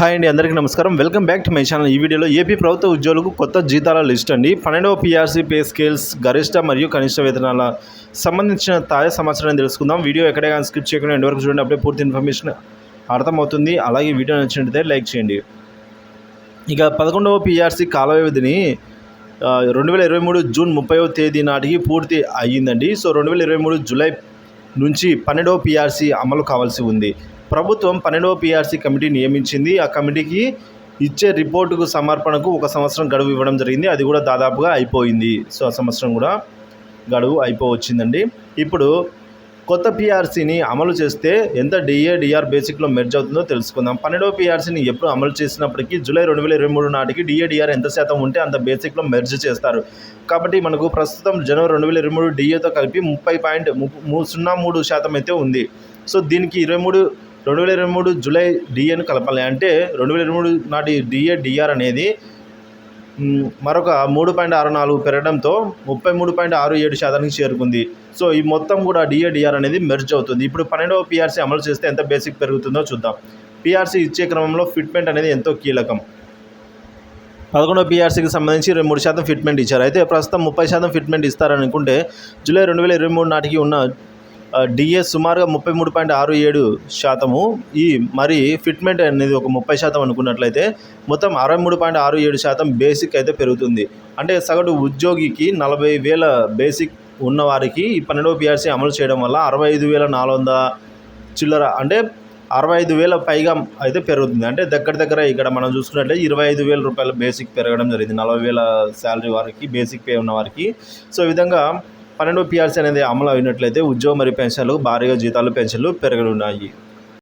Hi అండి అందరికీ నమస్కారం. Welcome back to my channel. ఈ వీడియోలో ఏపీ ప్రభుత్వ ఉద్యోగులకు కొత్త జీతాల లిస్ట్ అండి. పన్నెండవ పీఆర్సీ పే స్కేల్స్ గరిష్ట మరియు కనిష్ట వేతనాల సంబంధించిన తాజా సమాచారాన్ని తెలుసుకుందాం. వీడియో ఎక్కడే కానీ స్కిప్ చేయకుండా ఎండ్ వరకు చూడండి. అప్పుడే పూర్తి ఇన్ఫర్మేషన్ అర్థమవుతుంది. అలాగే వీడియో నచ్చినట్లయితే లైక్ చేయండి. ఇక పదకొండవ పీఆర్సీ కాల వ్యవధిని రెండు వేల ఇరవై మూడు జూన్ ముప్పైవ తేదీ నాటికి పూర్తి అయ్యిందండి. సో రెండు వేల ఇరవై మూడు జూలై నుంచి పన్నెండవ పీఆర్సీ అమలు కావాల్సి ఉంది. ప్రభుత్వం పన్నెండవ పీఆర్సీ కమిటీ నియమించింది. ఆ కమిటీకి ఇచ్చే రిపోర్టుకు సమర్పణకు ఒక సంవత్సరం గడువు ఇవ్వడం జరిగింది. అది కూడా దాదాపుగా అయిపోయింది. సో ఆ సంవత్సరం కూడా గడువు అయిపోవచ్చిందండి. ఇప్పుడు కొత్త పీఆర్సీని అమలు చేస్తే ఎంత డిఏ డిఆర్ బేసిక్లో మెర్జ్ అవుతుందో తెలుసుకుందాం. పన్నెండవ పీఆర్సీని ఎప్పుడు అమలు చేసినప్పటికీ జూలై రెండు వేల ఇరవై మూడు నాటికి డిఏ డిఆర్ ఎంత శాతం ఉంటే అంత బేసిక్లో మెర్జ్ చేస్తారు. కాబట్టి మనకు ప్రస్తుతం జనవరి రెండు వేల ఇరవై మూడు డిఏతో కలిపి ముప్పై పాయింట్ ము సున్నా మూడు శాతం అయితే ఉంది. సో దీనికి ఇరవై మూడు రెండు వేల ఇరవై మూడు జూలై డిఏను కలపాలి. అంటే రెండు వేల ఇరవై మూడు నాటి డిఏ డిఆర్ అనేది మరొక మూడు పాయింట్ ఆరు నాలుగు పెరగడంతో ముప్పై మూడు పాయింట్ ఆరు ఏడు శాతానికి చేరుకుంది. సో ఈ మొత్తం కూడా డిఏడిఆర్ అనేది మెర్జ్ అవుతుంది. ఇప్పుడు పన్నెండవ పీఆర్సీ అమలు చేస్తే ఎంత బేసిక్ పెరుగుతుందో చూద్దాం. పీఆర్సీ ఇచ్చే క్రమంలో ఫిట్మెంట్ అనేది ఎంతో కీలకం. పదకొండవ పీఆర్సీకి సంబంధించి ఇరవై మూడు శాతం ఫిట్మెంట్ ఇచ్చారు. అయితే ప్రస్తుతం ముప్పై శాతం ఫిట్మెంట్ ఇస్తారనుకుంటే జూలై రెండు వేల ఇరవై మూడు నాటికి ఉన్న డిఏ సుమారుగా ముప్పై మూడు పాయింట్ ఆరు ఏడు శాతము. ఈ మరి ఫిట్మెంట్ అనేది ఒక ముప్పై శాతం అనుకున్నట్లయితే మొత్తం అరవై మూడు పాయింట్ ఆరు ఏడు శాతం బేసిక్ అయితే పెరుగుతుంది. అంటే సగటు ఉద్యోగికి నలభై వేల బేసిక్ ఉన్నవారికి ఈ పన్నెండవ పిఆర్సీ అమలు చేయడం వల్ల అరవై ఐదు వేల నాలుగు వందల చిల్లర అంటే అరవై ఐదు వేల పైగా అయితే పెరుగుతుంది. అంటే దగ్గర దగ్గర ఇక్కడ మనం చూసుకున్నట్లయితే ఇరవై ఐదు వేల రూపాయల బేసిక్ పెరగడం జరిగింది. నలభై వేల శాలరీ వారికి బేసిక్ పే ఉన్న వారికి. సో ఈ విధంగా పన్నెండు పిఆర్సీ అనేది అమలు అయినట్లయితే ఉద్యోగం మరియు పెన్షన్లకు భారీగా జీతాలు పెన్షన్లు పెరగనున్నాయి.